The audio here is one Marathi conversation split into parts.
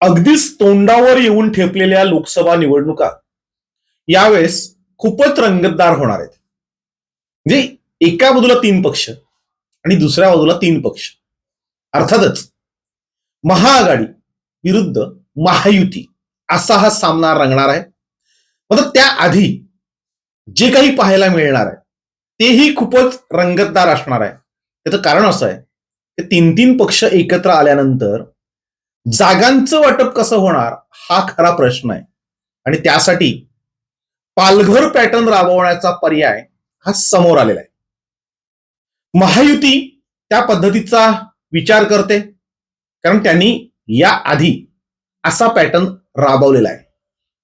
अगदीच तोंडावर येऊन ठेपलेल्या लोकसभा निवडणुका यावेळेस खूपच रंगतदार होणार आहेत. म्हणजे एका बाजूला तीन पक्ष आणि दुसऱ्या बाजूला तीन पक्ष. अर्थातच महाआघाडी विरुद्ध महायुती असा हा सामना रंगणार आहे. मात्र त्याआधी जे काही पाहायला मिळणार आहे तेही खूपच रंगतदार असणार आहे. त्याचं कारण असं आहे की तीन तीन पक्ष एकत्र आल्यानंतर जागांचं वाटप कसं होणार हा खरा प्रश्न आहे. आणि त्यासाठी पालघर पॅटर्न राबवण्याचा पर्याय हा समोर आलेला आहे. महायुती त्या पद्धतीचा विचार करते कारण त्यांनी या आधी असा पॅटर्न राबवलेला आहे.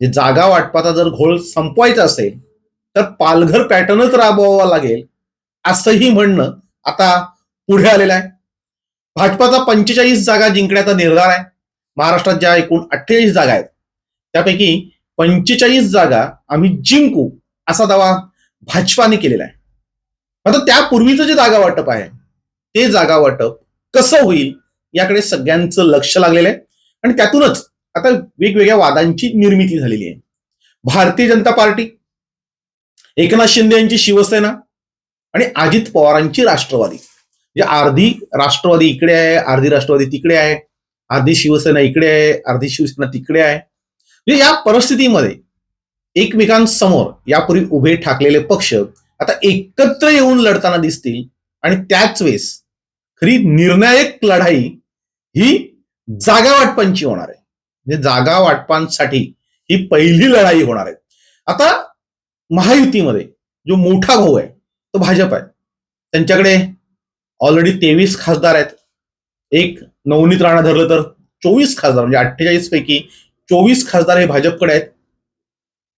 जे जागा वाटपाचा जर घोळ संपवायचा असेल तर पालघर पॅटर्नच राबवावा लागेल असंही म्हणणं आता पुढे आलेलं आहे. भाजपाचा पंचेचाळीस जागा जिंकण्याचा निर्धार आहे. महाराष्ट्रात ज्या एकूण अठ्ठेचाळीस जागा आहेत त्यापैकी पंचेचाळीस जागा आम्ही जिंकू असा दावा भाजपाने केलेला आहे. मात्र त्यापूर्वीचं जे जागा वाटप आहे ते जागा वाटप कसं होईल याकडे सगळ्यांचं लक्ष लागलेलं आहे. आणि त्यातूनच आता वेगवेगळ्या वादांची निर्मिती झालेली आहे. भारतीय जनता पार्टी एकनाथ शिंदे यांची शिवसेना आणि अजित पवारांची राष्ट्रवादी. म्हणजे अर्धी राष्ट्रवादी इकडे आहे अर्धी राष्ट्रवादी तिकडे आहे. अर्धी शिवसेना इकडे आहे अर्धी शिवसेना तिकडे आहे. म्हणजे या परिस्थितीमध्ये एकमेकांसमोर यापूर्वी उभे ठाकलेले पक्ष आता एकत्र येऊन लढताना दिसतील आणि त्याच वेळेस खरी निर्णायक लढाई ही जागा वाटपांची होणार आहे. म्हणजे जागा वाटपांसाठी ही पहिली लढाई होणार आहे. आता महायुतीमध्ये जो मोठा भाऊ आहे तो भाजप आहे. त्यांच्याकडे ऑलरेडी तेवीस खासदार आहेत. एक नवनीत राणा धरलं तर चोवीस खासदार म्हणजे अठ्ठेचाळीस पैकी चोवीस खासदार हे भाजपकडे आहेत.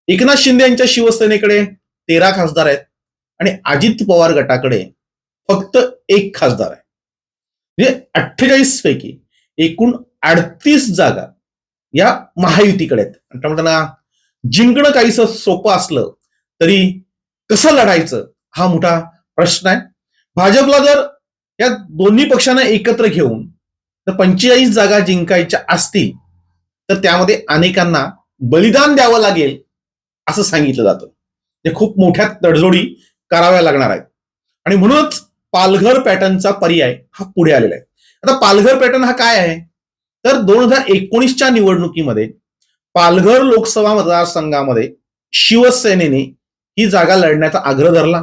एकनाथ शिंदे यांच्या शिवसेनेकडे तेरा खासदार आहेत आणि अजित पवार गटाकडे फक्त एक खासदार आहे. म्हणजे अठ्ठेचाळीस पैकी एकूण अडतीस जागा या महायुतीकडे आहेत. म्हणताना त्यामुळे त्यांना जिंकणं काहीस सोपं असलं तरी कसं लढायचं हा मोठा प्रश्न आहे. भाजपला जर या दोन्ही पक्षांना एकत्र घेऊन जर पंचेचाळीस जागा जिंकायच्या असतील तर त्यामध्ये अनेकांना बलिदान द्यावं लागेल असं सांगितलं जातं. ते खूप मोठ्या तडजोडी कराव्या लागणार आहेत. आणि म्हणूनच पालघर पॅटर्नचा पर्याय हा पुढे आलेला आहे. आता पालघर पॅटर्न हा काय आहे? तर दोन हजार एकोणीसच्या निवडणुकीमध्ये पालघर लोकसभा मतदारसंघामध्ये शिवसेनेने ही जागा लढण्याचा आग्रह धरला.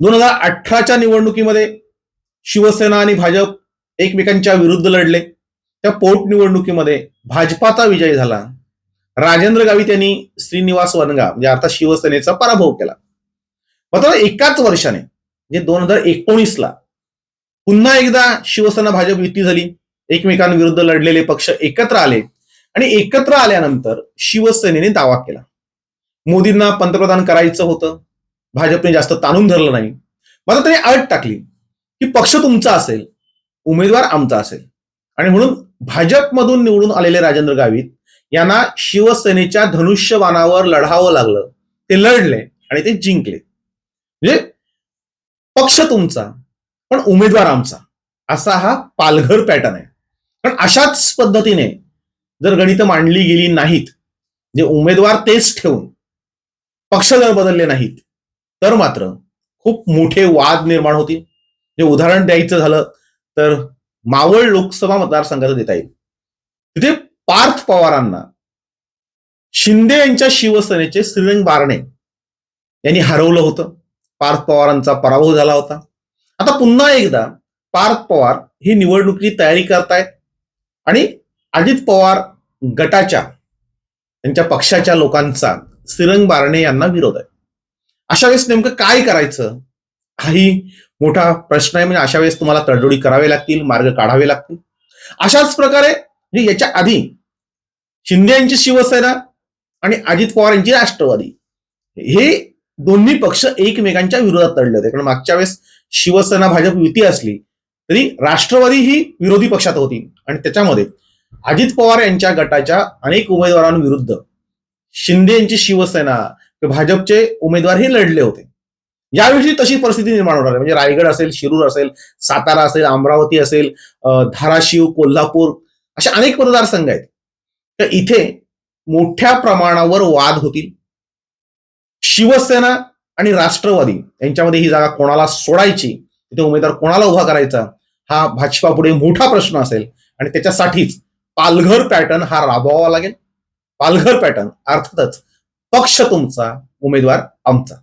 दोन हजार अठराच्या निवडणुकीमध्ये शिवसेना आणि भाजप एकमेकांच्या विरुद्ध लढले. त्या पोटनिवडणुकीमध्ये भाजपाचा विजय झाला. राजेंद्र गावित यांनी श्रीनिवास वनगा म्हणजे अर्थात शिवसेनेचा पराभव केला. मात्र एकाच वर्षाने म्हणजे दोन हजार एकोणीसला पुन्हा एकदा शिवसेना भाजप युती झाली. एकमेकांविरुद्ध लढलेले पक्ष एकत्र आले. आणि एकत्र आल्यानंतर शिवसेनेने दावा केला. मोदींना पंतप्रधान करायचं होतं. भाजपने जास्त ताणून धरलं नाही. मात्र त्यांनी अट टाकली. की पक्ष तुमचा असेल उमेदवार आमचा असेल. आणि म्हणून भाजपमधून निवडून आलेले राजेंद्र गावित यांना शिवसेनेच्या धनुष्यबाणावर लढावं लागलं. ते लढले आणि ते जिंकले. म्हणजे पक्ष तुमचा पण उमेदवार आमचा. असा हा पालघर पॅटर्न आहे. पण अशाच पद्धतीने जर गणित मांडली गेली नाहीत जे उमेदवार तेच ठेवून पक्ष जर बदलले नाहीत तर मात्र खूप मोठे वाद निर्माण होतील. जे उदाहरण द्यायचं झालं तर मावळ लोकसभा मतदारसंघाचं देता येईल. तिथे पार्थ पवारांना शिंदे यांच्या शिवसेनेचे श्रीरंग बारणे यांनी हरवलं होतं. पार्थ पवारांचा पराभव झाला होता. आता पुन्हा एकदा पार्थ पवार ही निवडणुकीची तयारी करतायत आणि अजित पवार गटाच्या त्यांच्या पक्षाच्या लोकांचा श्रीरंग बारणे यांना विरोध आहे. अशा वेळेस नेमकं काय करायचं? हाही मोठा प्रश्न आहे. म्हणजे अशा वेळेस तुम्हाला तडजोडी करावे लागतील मार्ग काढावे लागतील. अशाच प्रकारे म्हणजे याच्या आधी शिंदे यांची शिवसेना आणि अजित पवार यांची राष्ट्रवादी हे दोन्ही पक्ष एकमेकांच्या विरोधात लढले होते. कारण मागच्या वेळेस शिवसेना भाजप युती असली तरी राष्ट्रवादी ही विरोधी पक्षात होती. आणि त्याच्यामध्ये अजित पवार यांच्या गटाच्या अनेक उमेदवारांविरुद्ध शिंदे यांची शिवसेना भाजपचे उमेदवार हे लढले होते. यावेळी तशी परिस्थिती निर्माण होणार आहे. म्हणजे रायगड असेल शिरूर असेल सातारा असेल अमरावती असेल धाराशिव कोल्हापूर असे अनेक मतदारसंघ आहेत. तर इथे मोठ्या प्रमाणावर वाद होतील. शिवसेना आणि राष्ट्रवादी यांच्यामध्ये ही जागा कोणाला सोडायची तिथे उमेदवार कोणाला उभा करायचा हा भाजपापुढे मोठा प्रश्न असेल. आणि त्याच्यासाठीच पालघर पॅटर्न हा राबवावा लागेल. पालघर पॅटर्न अर्थातच पक्ष तुमचा उमेदवार आमचा.